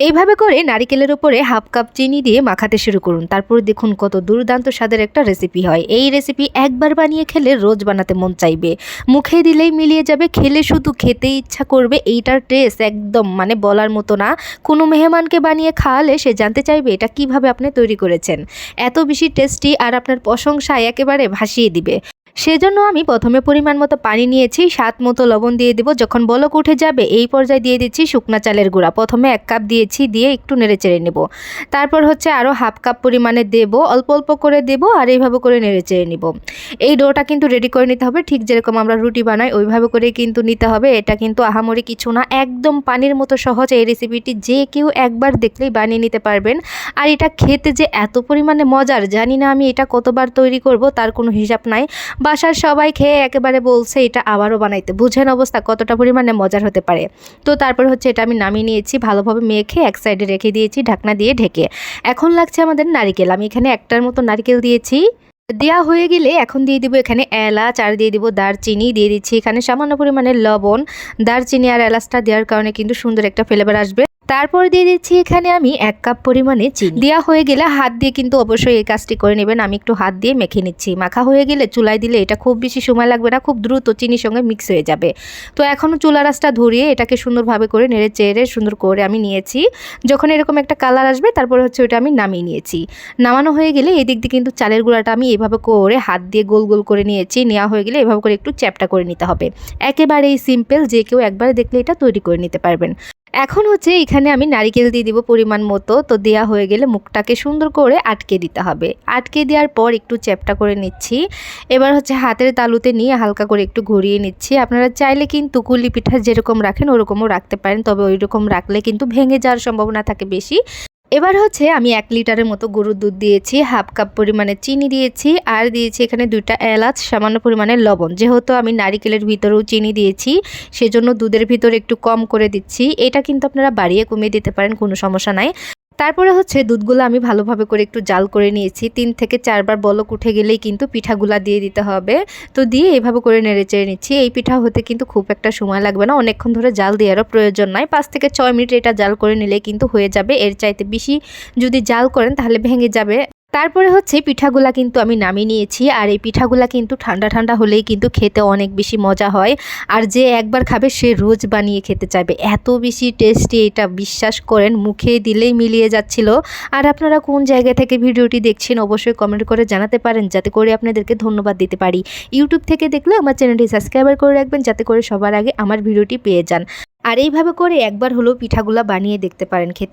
এইভাবে করে নারিকেলের উপরে হাফ কাপ চিনি দিয়ে মাখাতে শুরু করুন। তারপর দেখুন কত দুর্দান্ত স্বাদের একটা রেসিপি হয়। এই রেসিপি একবার বানিয়ে খেলে রোজ বানাতে মন চাইবে। মুখে দিলেই মিলিয়ে যাবে, খেলে শুধু খেতে ইচ্ছা করবে, এইটার টেস্ট একদম মানে বলার মতো না। কোনো মেহমানকে বানিয়ে খাওয়ালে সে জানতে চাইবে এটা কীভাবে আপনি তৈরি করেছেন। এত বেশি টেস্টি আর আপনার প্রশংসায় একেবারে ভাসিয়ে দিবে। সেজন্য আমি প্রথমে পরিমাণ মতো পানি নিয়েছি, স্বাদ মতো লবণ দিয়ে দিব। যখন বলক উঠে যাবে, এই পর্যায়ে দিয়ে দিচ্ছি শুকনা চালের গুঁড়া। প্রথমে এক কাপ দিয়েছি, দিয়ে একটু নেড়ে চেড়ে নেব। তারপর হচ্ছে আরও হাফ কাপ পরিমাণে দেব। অল্প অল্প করে দেব আর এইভাবে করে নেড়ে চেড়ে নেব। এই ডোটা কিন্তু রেডি করে নিতে হবে। ঠিক যেরকম আমরা রুটি বানাই, ওইভাবে করে কিন্তু নিতে হবে। এটা কিন্তু আহামরি কিছু না। একদম পানির মতো সহজ এই রেসিপিটি যে কেউ একবার দেখলেই বানিয়ে নিতে পারবেন। আর এটা খেতে যে এত পরিমাণে মজার, জানি না আমি এটা কতবার তৈরি করব, তার কোনো হিসাব নাই। বাসার সবাই খেয়ে একেবারে বলছে, এটা আবারও বানাইতে। বুঝেন অবস্থা, কতটা পরিমাণে মজার হতে পারে। তো তারপর হচ্ছে এটা আমি নামিয়ে নিয়েছি, ভালোভাবে মেখে এক সাইডে রেখে দিয়েছি, ঢাকনা দিয়ে ঢেকে। এখন লাগছে আমাদের নারিকেল, আমি এখানে একটার মতো নারিকেল দিয়েছি। দেওয়া হয়ে গেলে এখন দিয়ে দিব এখানে এলাচ, আর দিয়ে দিব দারচিনি, দিয়ে দিচ্ছি এখানে সামান্য পরিমাণে লবণ। দারচিনি আর এলাচটা দেওয়ার কারণে কিন্তু সুন্দর একটা ফ্লেভার আসবে। তারপর দিয়ে দিচ্ছি এখানে আমি এক কাপ পরিমাণে চিনি। দেওয়া হয়ে গেলে হাত দিয়ে কিন্তু অবশ্যই এই কাজটি করে নেবেন। আমি একটু হাত দিয়ে মেখে নিচ্ছি। মাখা হয়ে গেলে চুলায় দিলে এটা খুব বেশি সময় লাগবে না, খুব দ্রুত চিনির সঙ্গে মিক্স হয়ে যাবে। তো এখনও চুলা রাসটা ধরিয়ে এটাকে সুন্দরভাবে করে নেড়ে চেড়ে সুন্দর করে আমি নিয়েছি। যখন এরকম একটা কালার আসবে, তারপরে হচ্ছে ওটা আমি নামিয়ে নিয়েছি। নামানো হয়ে গেলে এই দিক দিয়ে কিন্তু চালের গুঁড়াটা আমি এভাবে করে হাত দিয়ে গোল গোল করে নিয়েছি। নেওয়া হয়ে গেলে এভাবে করে একটু চ্যাপটা করে নিতে হবে। একেবারেই সিম্পল যে কেউ একবার দেখলে এটা তৈরি করে নিতে পারবেন। এখন হচ্ছে এখানে আমি নারিকেল দিয়ে দিব পরিমাণ মতো। তো দেয়া হয়ে গেলে মুখটাকে সুন্দর করে আটকে দিতে হবে। আটকে দেওয়ার পর একটু চ্যাপটা করে নিচ্ছি। এবার হচ্ছে হাতের তালুতে নিয়ে হালকা করে একটু ঘুরিয়ে নিচ্ছি। আপনারা চাইলে কিন্তু কুলি পিঠা যেরকম রাখেন ওরকমও রাখতে পারেন। তবে ওই রকম রাখলে কিন্তু ভেঙে যাওয়ার সম্ভাবনা থাকে বেশি। এবার হচ্ছে আমি এক লিটারের মতো গরুর দুধ দিয়েছি, হাফ কাপ পরিমাণে চিনি দিয়েছি, আর দিয়েছি এখানে দুইটা এলাচ, সামান্য পরিমাণে লবণ। যেহেতু আমি নারিকেলের ভিতরেও চিনি দিয়েছি, সেজন্য দুধের ভিতরে একটু কম করে দিচ্ছি। এটা কিন্তু আপনারা বাড়িয়ে কমিয়ে দিতে পারেন, কোনো সমস্যা নাই। তারপরে হচ্ছে দুধগুলো আমি ভালোভাবে করে একটু জাল করে নিয়েছি। তিন থেকে চারবার বলক উঠে গেলেই কিন্তু পিঠাগুলা দিয়ে দিতে হবে। তো দিয়ে এইভাবে করে নেড়ে চেড়ে নিচ্ছি। এই পিঠা হতে কিন্তু খুব একটা সময় লাগবে না। অনেকক্ষণ ধরে জাল দেওয়ারও প্রয়োজন নয় পাঁচ থেকে ছয় মিনিট এটা জাল করে নিলে কিন্তু হয়ে যাবে। এর চাইতে বেশি যদি জাল করেন তাহলে ভেঙে যাবে। তারপরে হচ্ছে পিঠাগুলা কিন্তু আমি নামিয়ে নিয়েছি, আর এই পিঠাগুলা কিন্তু ঠান্ডা ঠান্ডা হলেই কিন্তু খেতে অনেক বেশি মজা হয়। আর যে একবার খাবে সে রোজ বানিয়ে খেতে চাইবে। এত বেশি টেস্টি এটা, বিশ্বাস করেন, মুখে দিলেই মিলিয়ে যাচ্ছিল। আর আপনারা কোন জায়গা থেকে ভিডিওটি দেখছেন অবশ্যই কমেন্ট করে জানাতে পারেন, যাতে করে আপনাদেরকে ধন্যবাদ দিতে পারি। ইউটিউব থেকে দেখলে আমার চ্যানেলটি সাবস্ক্রাইবার করে রাখবেন, যাতে করে সবার আগে আমার ভিডিওটি পেয়ে যান। আর এইভাবে করে একবার হলেও পিঠাগুলা বানিয়ে দেখতে পারেন খেতে।